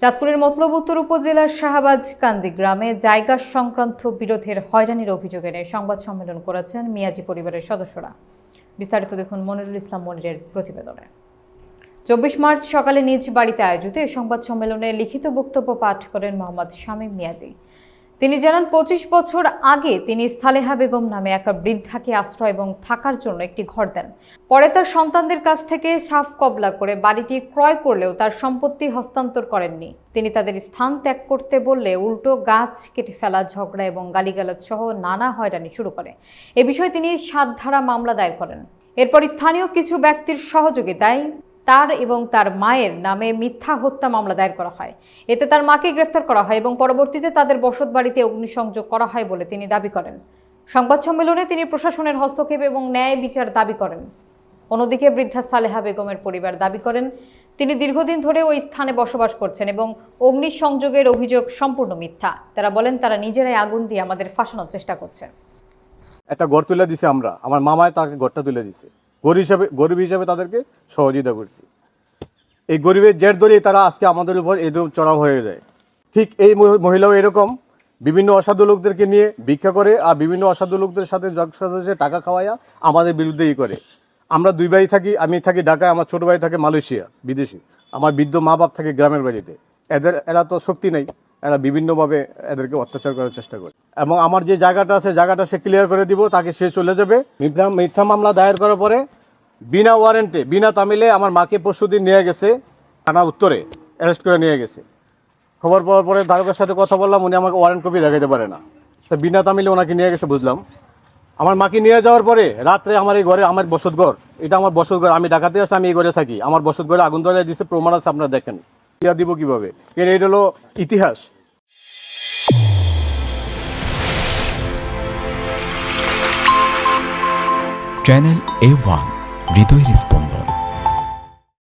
চাঁদপুরের মতলব উত্তর উপজেলার শাহবাজ কান্দি গ্রামে জায়গা সংক্রান্ত বিরোধের হয়রানির অভিযোগ এনে সংবাদ সম্মেলন করেছেন মিয়াজি পরিবারের সদস্যরা। বিস্তারিত দেখুন মনিরুল ইসলাম মনিরের প্রতিবেদনে। চব্বিশ মার্চ সকালে নিজ বাড়িতে আয়োজিত এ সংবাদ সম্মেলনে লিখিত বক্তব্য পাঠ করেন মোহাম্মদ শামীম মিয়াজি। তিনি জানান, পঁচিশ বছর আগে তিনি সালেহা বেগম নামে এক বৃদ্ধাকে আশ্রয় এবং থাকার জন্য একটি ঘর দেন। পরে তার সন্তানদের কাছ থেকে সাফ কবলা করে বাড়িটি ক্রয় করলেও তার সম্পত্তি হস্তান্তর করেননি। তিনি তাদের স্থান ত্যাগ করতে বললে উল্টো গাছ কেটে ফেলা, ঝগড়া এবং গালিগালাজ সহ নানা হয়রানি শুরু করে। এ বিষয়ে তিনি সাত ধারা মামলা দায়ের করেন। এরপর স্থানীয় কিছু ব্যক্তির সহযোগিতায় তার এবং তার মায়ের নামে মিথ্যা হত্যা মামলা দায়ের করা হয়। এতে তার মাকে গ্রেফতার করা হয় এবং পরবর্তীতে তাদের বসত বাড়িতে অগ্নিসংযোগ করা হয় বলে তিনি দাবি করেন। সংবাদ সম্মেলনে তিনি প্রশাসনের হস্তক্ষেপ এবং ন্যায় বিচার দাবি করেন। অন্যদিকে বৃদ্ধা সালেহা বেগমের পরিবার দাবি করেন, তিনি দীর্ঘদিন ধরে ওই স্থানে বসবাস করছেন এবং অগ্নিসংযোগের অভিযোগ সম্পূর্ণ মিথ্যা। তারা বলেন, তারা নিজেরাই আগুন দিয়ে আমাদের ফাঁসানোর চেষ্টা করছেন একটা ঘর তুলে দিছে আমরা। আমার মামায় তাকে ঘরটা তুলে দিছে। গরিব হিসাবে গরিব হিসাবে তাদেরকে সহযোগিতা করছি। এই গরিবের জের ধরেই তারা আজকে আমাদের উপর এরকম চড়াও হয়ে যায়। ঠিক এই মহি- মহিলাও এরকম। বিভিন্ন অসাধু লোকদেরকে নিয়ে ভিক্ষা করে আর বিভিন্ন অসাধু লোকদের সাথে সদস্যে টাকা খাওয়াইয়া আমাদের বিরুদ্ধে ই করে। আমরা দুই ভাই থাকি, আমি থাকি ঢাকায়, আমার ছোট ভাই থাকে মালয়েশিয়া, বিদেশি। আমার বৃদ্ধ মা বাপ থাকে গ্রামের বাড়িতে। এদের, এরা তো শক্তি নেই। এরা বিভিন্নভাবে এদেরকে অত্যাচার করার চেষ্টা করে। এবং আমার যে জায়গাটা আছে, জায়গাটা সে ক্লিয়ার করে দিব, তাকে সে চলে যাবে। মিথ্যা মিথ্যা মামলা দায়ের করার পরে বিনা ওয়ারেন্টে বিনা তামিলে আমার মাকে পরশুদিন নিয়ে গেছে, থানা উত্তরে অ্যারেস্ট করে নিয়ে গেছে। খবর পাওয়ার পরে ধারকের সাথে কথা বললাম, উনি আমাকে ওয়ারেন্ট কপি দেখাতে পারে না। তো বিনা তামিলে ওনাকে নিয়ে গেছে, বুঝলাম। আমার মাকে নিয়ে যাওয়ার পরে রাত্রে আমার এই ঘরে, আমার বসতঘর, এটা আমার বসত ঘর আমি ঢাকাতে আসলে আমি এই ঘরে থাকি। আমার বসত ঘরে আগুন ধরে দিচ্ছে প্রমাণ আছে, আপনারা দেখেন। ইয়া দিব কীভাবে? এর এটা হলো ইতিহাস। চ্যানেল এ ওয়ান হৃদয়ের স্পন্দন।